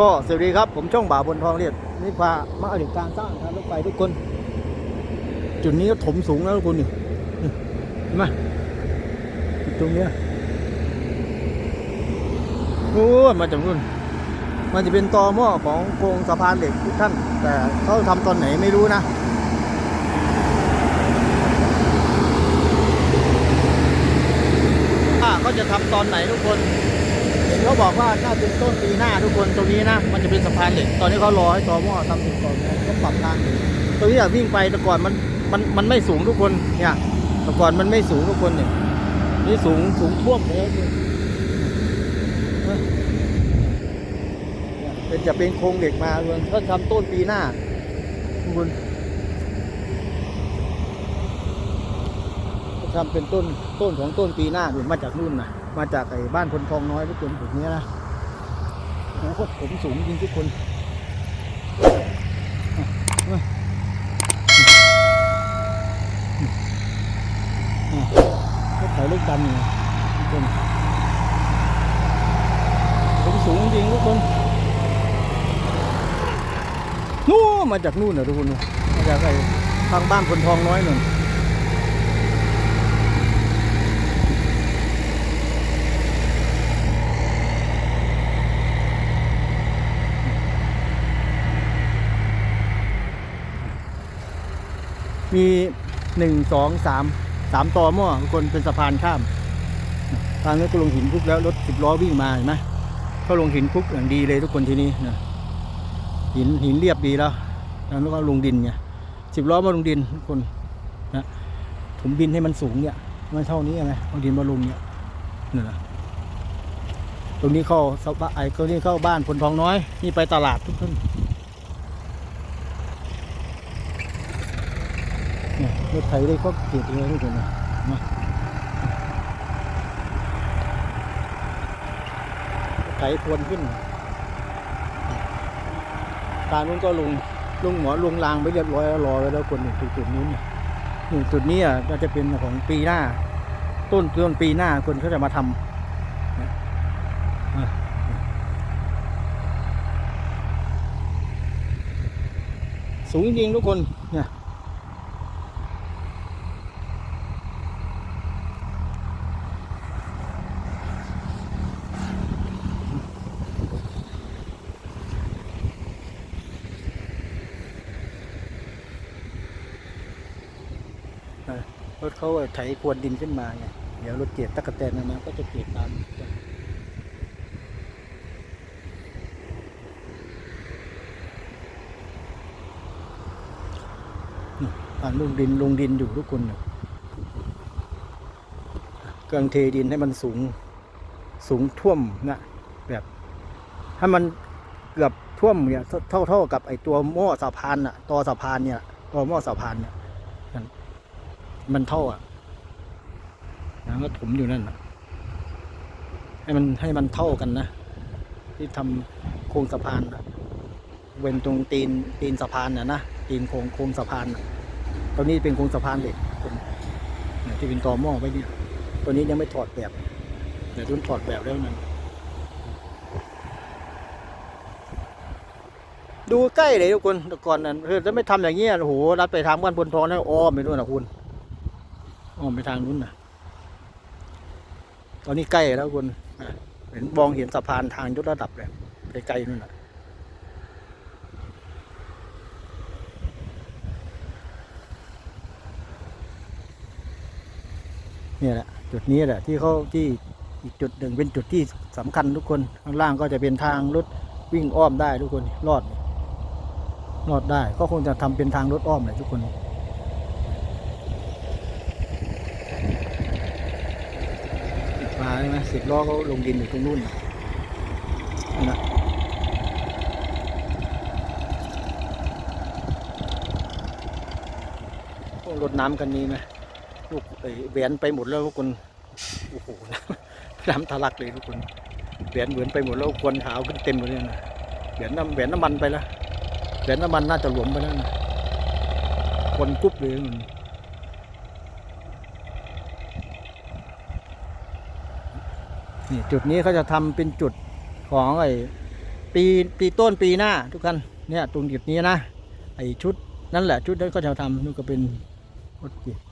ก็สวัสดีครับ ผมช่องบ่าบนทองเรียบนี่พามาถึงการสร้างทางรถไฟทุกคน จุดนี้ก็ถมสูงแล้วทุกคนนี่เห็นไหมตรงเนี้ยโอ้มาจากนู่นมันจะเป็นตอหม้อของโครงสะพานเหล็กทุกท่าน แต่เขาทำตอนไหนไม่รู้นะว่าเขาจะทำตอนไหนทุกคน เขาบอกว่าน่าเป็นต้นปีหน้าทุกคนตรงนี้นะ มันจะเป็นสะพานเหล็ก ตอนนี้เขารอให้ตอหม้อทำเสร็จก่อนก็ปรับทางตรงนี้อะวิ่งไปแต่ก่อนมันมันมันไม่สูงทุกคนเนี่ยแต่ก่อนมันไม่สูงทุกคนเนี่ยนี่สูงสูงท่วมเลยเป็นจะเป็นโครงเหล็กมาเลยเขาทำต้นปีหน้าทุกคนเขาทำเป็นต้นต้นของต้นปีหน้าเนี่มาจากนู่นนะ มาจากไอ้บ้านพลทองน้อยทุกคนจุดนี้นะโอ้โหผมสูงจริงทุกคนก็ถ่ายรูปดำอยู่ทุกคนผมสูงจริงทุกคนนู่มาจากนู่นนะทุกคนมาจากไอ้ทางบ้านคนทองน้อยหนู่น มีหนึ่งสองสามสามต่อหม้อทุกคนเป็นสะพานข้าม ทางนี้ก็ลงหินคลุกแล้วรถสิบล้อวิ่งมาเห็นไหมก็ลงหินคลุกอย่างดีเลยทุกคนที่นี่นะหินหินเรียบดีแล้วแล้วก็ลงดินไงสิบล้อมาลงดินทุกคนนะผมดินให้มันสูงเนี่ยไม่เท่านี้ไงเอาดินมาลงเนี่ยนี่นะตรงนี้เข้าสบไอ้ตรงนี้เข้าบ้านพลทองน้อย นี่ไปตลาดทุกท่านเนี่ย รถไถได้ก็เกียรเลยทุกคนนะมาไถทวนขึ้น ตานู้นก็ลงลงหมอลงรางไปเรียบร้อยแล้วรอไว้แล้วคนหนึ่งจุดนู้นเนี่ยนี่จุดนี้อะก็จะเป็นของปีหน้า ต้นต้นปีหน้าคนเขาจะมาทำสูงจริงทุกคนเนี่ย รถเขาไถพรวนดินขึ้นมาไงเดี๋ยวรถเกียรตะกะแตนมาก็จะเกียรตามนี่อ่าลงดินลงดินอยู่ทุกคนน่ะกำลังเทดินให้มันสูงสูงท่วมนะแบบให้มันเกือบท่วมเนี่ยเท่าเท่ากับไอตัวหม้อสะพานน่ะตัวสะพานเนี่ยตัวหม้อสะพานเนี่ย มันเท่าอะนะก็ถมอยู่นั่นให้มันให้มันเท่ากันนะ ที่ทำโครงสะพานเว้นตรงตีนตีนสะพานน่ะนะตีนโครงโครงสะพานตอนนี้เป็นโครงสะพานเหล็กคนเนี่ยที่เป็นตอหม้อไว้เนี่ยตัวนี้ยังไม่ถอดแบบเดี๋ยวรุ่นถอดแบบแล้วนั่นดูใกล้เลยทุกคนแต่ก่อนนั้นคือถ้าไม่ทำอย่างเงี้ยโอ้โหรัดไปทางบ้านบนทองแล้วอ้อมไปด้วยนะคุณ อ้อมไปทางนู้นนะตอนนี้ใกล้แล้วคุณเห็นมองเห็นสะพานทางยกระดับเลยไกลนู่นนะเนี่ยแหละจุดนี้แหละที่เขาที่อีกจุดหนึ่งเป็นจุดที่สำคัญทุกคนข้างล่างก็จะเป็นทางรถวิ่งอ้อมได้ทุกคนรอดรอดได้ ก็คงจะทำเป็นทางรถอ้อมเลยทุกคน ใช่ไหมสิบล้อเขาลงดินอยู่ตรงนู้นนี่นะโอ้รถน้ำกันนี้ไหมลูกไอ้แหวนไปหมดแล้วทุกคนโอ้โหน้ำทะลักเลยทุกคนแหวนเหมือนไปหมดแล้วควนขาวขึ้นเต็มหมดเลยนะแหวนน้ำแหวนน้ำมันไปแล้วแหวนน้ำมันน่าจะหลวมไปแล้วนะคนกุ๊บเลยมัน นี่จุดนี้เขาจะทำเป็นจุดของไอ้ปีปีต้นปีหน้าทุกท่านเนี่ยตรงจุดนี้นะไอ้ชุดนั่นแหละชุดนั้นก็จะทำนู่นก็เป็นรถเกียร์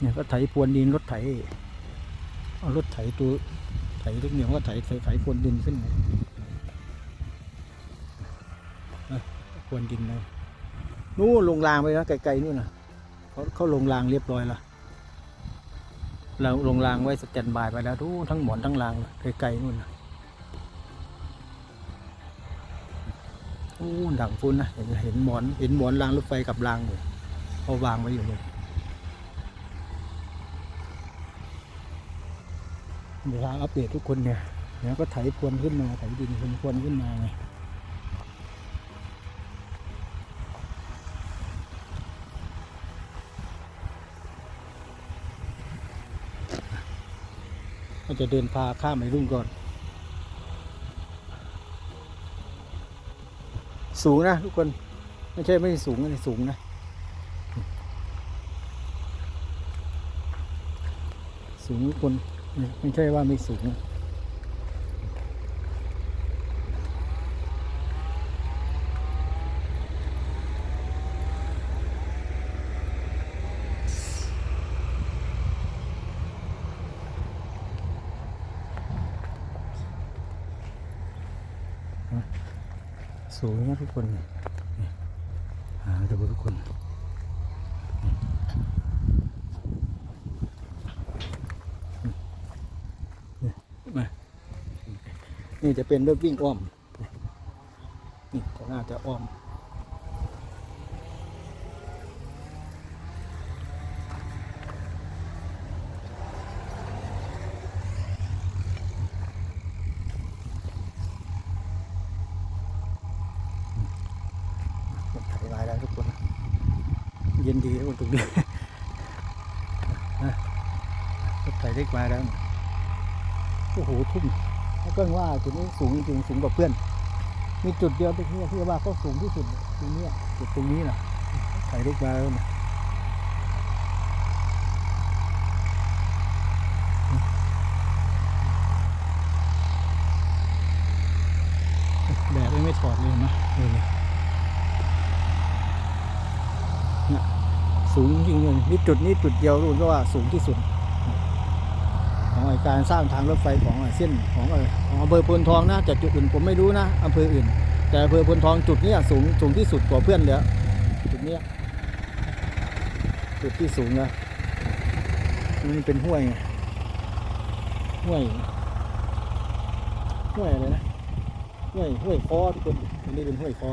เนี่ยก็ไถพรวนดินรถไถเอารถไถตัวไถล็กเนี่ยก็ไถไถไถพรวนดินขึ้นพรวนดินเลยนู่นลงรางไปนะไกลๆนู่นนะเขาเขาลงรางเรียบร้อยแล้ว เราลงรางไว้สแตนบายไปแล้วทุกทั้งหมอนทั้งรางไกลๆนู่นนะโอ้ดังฟุ้นนะเห็นเห็นหมอนเห็นหมอนรางรถไฟกับรางอยู่เขาวางไว้อยู่เลยเวลาอัปเดตทุกคนเนี่ยเดี๋ยวก็ไถพวนขึ้นมาไถดินพวนขึ้นมาไง จะเดินพาข้ามไปรุ่งก่อน สูงนะทุกคน ไม่ใช่ไม่สูงนะสูงนะ สูงทุกคน ไม่ใช่ว่าไม่สูงนะ สูงนะทุกคนหาดูทุกคนมานี่จะเป็นรถวิ่งอ้อมนี่ก็น่าจะอ้อม ถ่ายลายได้ทุกคน เย็ นดีคนตรงนี้นะรถไถเล็กมาแล้วโอ้โหทุ่มแล้วก็ว่าจุดนี้สูงจริงๆสูงกว่าเพื่อน มีจุดเดียวตรงนี้ที่ว่าเขาสูงที่สุดตรงเนี้ยจุดตรงนี้นะไถเล็กมาแล้วนะแดดไม่ถอดเลยนะเนี่ย สูงจริงเลยนี่จุดนี้จุดเดียวรู้ก็ว่าสูงที่สุดของไอการสร้างทางรถไฟของเส้นของไอ้ขออำเภอพลทองนะแต่จุดอื่นผมไม่รู้นะอำเภออื่น แต่อำเภอพลทองจุดนี้สูงสูงที่สุดกว่าเพื่อนเลยจุดนี้จุดที่สูงนะมันเป็นห้วยห้วยห้วยอะไรนะห้วยห้วยคอทุกคนอันนี้เป็นห้วยคอ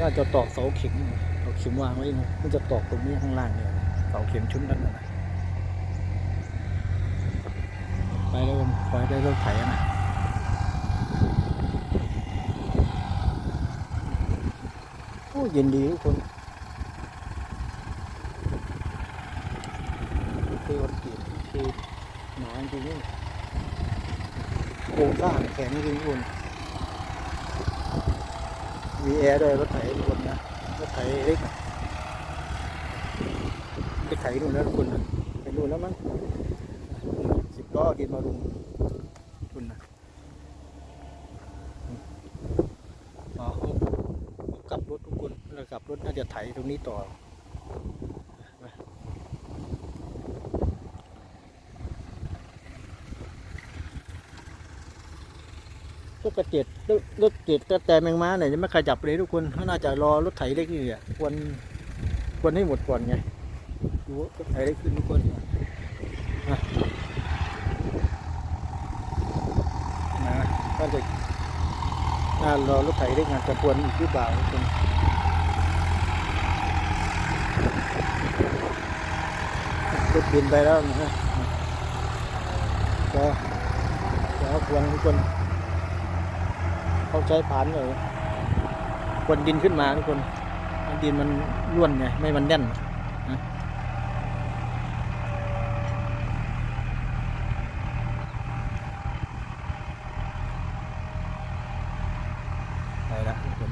น่าจะตอกเสาเข็มเอาเข็มวางไว้นะมันจะตอกตรงนี้ข้างล่างเนี่ยเสาเข็มชุดนั้นนะไปแล้วผมคอยได้รถไถนะโอ้เย็นดีทุกคนคือวันเกียรคือหนาจริงๆโครงสร้างแข็งจริงๆทุกคน มีแอร์ด้วยรถไถทุกคนนะรถไถเล็กไปไถนู่นแล้วทุกคนนะไปนู่นแล้วมั้งสิบล้อกินมารุมทุนนะอ๋อเขากลับรถทุกคนแล้วกลับรถน่าจะไถตรงนี้ต่อมาพว กกระเจ็ดรถรถเจ็ดกระแต่แมงม้าเนี่ยยังไม่ขยับเลยทุกคนเขาน่าจะรอรถไถเล็กนี่แหละควรควรให้หมดก่อนไงดูว่ารถไถเล็กขึ้นทุกคนนะก็จะน่ารอรถไถเล็กงานจะควรอีกหรือเปล่าทุกคนรถบินไปแล้วนะฮะก็ก็ควรทุกคน เขาใช้ผานเลยควนดินขึ้นมาทุกคนดินมันร่วนไงไม่มันแน่นนะไปละทุกคน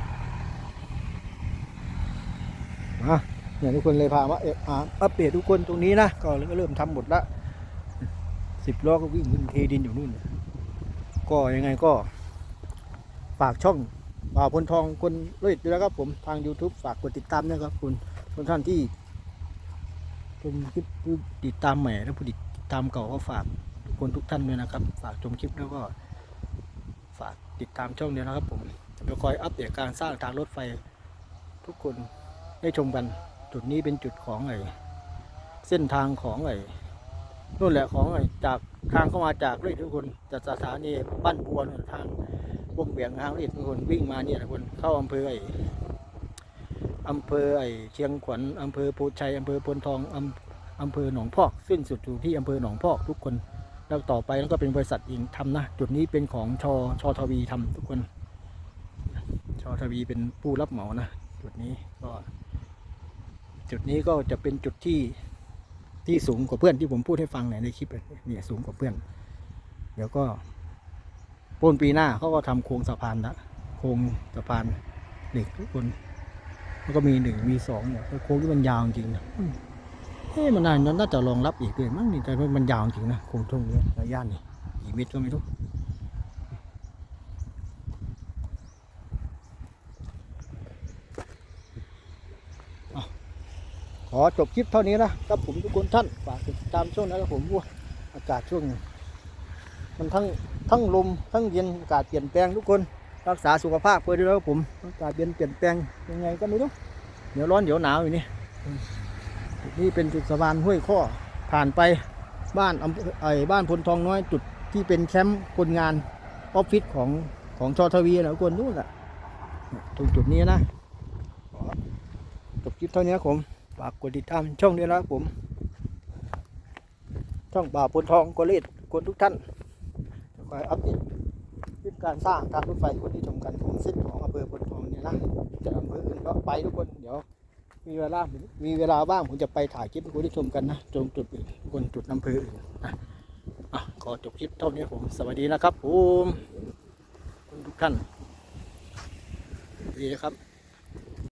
มาเนี่ยทุกคนเลยพามาเอ่ออ่าอัปเดตทุกคนตรงนี้นะก็เริ่มทำหมดละสิบล้อก็วิ่งขึ้นเทดินอยู่นู่น ก็ยังไงก็ ฝากช่องบ่าวพลทองคนร้อยด้วยนะครับผมทาง YouTube ฝากกดติดตามนะครับคุณทุกท่านที่ชมคลิปผู้ติดตามใหม่และผู้ติดตามเก่าก็ฝากทุกคนทุกท่านด้วยนะครับ ฝากชมคลิปแล้วก็ ฝากติดตามช่องเด้วนะครับ ผมจะคอยอัปเดตการสร้างทางรถไฟ ทุกคนได้ชมกัน จุดนี้เป็นจุดของไอ้เส้นทางของไอ้นู่นแหละของไอ้จากทางเข้ามาจากเลยทุกคนจากสถานีบ้านบัวนู่นทาง วงเวียงทางเลยทุกคนวิ่งมาเนี่ยทุกคนเข้าอำเภอไอ้อำเภอไอ้เชียงขวัญอำเภอโพชัยอำเภอพลทองอำอำเภอหนองพอกสิ้นสุดอยู่ที่อำเภอหนองพอกทุกคนแล้วต่อไปแล้วก็เป็นบริษัทอิงทำนะจุดนี้เป็นของชอชอทวีทำทุกคน ชอทวีเป็นผู้รับเหมานะจุดนี้ก็จุดนี้ก็จะเป็นจุดที่ที่สูงกว่าเพื่อนที่ผมพูดให้ฟังในในคลิปเนี่ยสูงกว่าเพื่อน เดี๋ยวก็ ต้นปีหน้าเขาก็ทำโครงสะพานละโครงสะพานเหล็กทุกคนแล้วก็มีหนึ่งมีสองเนี่ยโค้งที่มันยาวจริงนะเฮ้ยมันน่าน่าจะรองรับอีกเลยมั้งนี่แต่ว่ามันยาวจริงนะโค้งตรงนี้ระยะนี่กี่เมตรก็ไม่รู้ขอจบคลิปเท่านี้นะครับผมทุกคนท่านฝากติดตามช่วงนะครับผมว่าอากาศช่วง มันทั้ง ทั้งลมทั้งเย็นอากาศเปลี่ยนแปลงทุกคนรักษาสุขภาพเพื่อด้วยครับผมอากาศเย็นเปลี่ยนแปลงยังไงก็ไม่รู้เดี๋ยวร้อนเดี๋ยวหนาวอยู่นี่จุดนี้เป็นจุดสะพานห้วยข้อผ่านไปบ้านอำเภอไอ้บ้านพลทองน้อยจุดที่เป็นแคมป์คนงานออฟฟิศของของชอทวีนะทุกคนนู่นแหละตรงจุดนี้นะจบคลิปเท่านี้ครับผมฝากกดติดตามช่องด้วยนะครับผมช่องบ่าพลทองกเลดคนทุกท่าน คอยอัปเดตคลิปการสร้างทางรถไฟคนที่ชมกันของเส้นของอำเภอพลทองเนี่ยนะจะอำเภออื่นก็ไปทุกคนเดี๋ยวมีเวลามีเวลาบ้างผมจะไปถ่ายคลิปให้คุณได้ชมกันนะตรงจุดอื่นบนจุดอำเภออื่นนะอะขอจบคลิปเท่านี้ผม สวัสดีนะครับผมทุกท่านดีนะครับ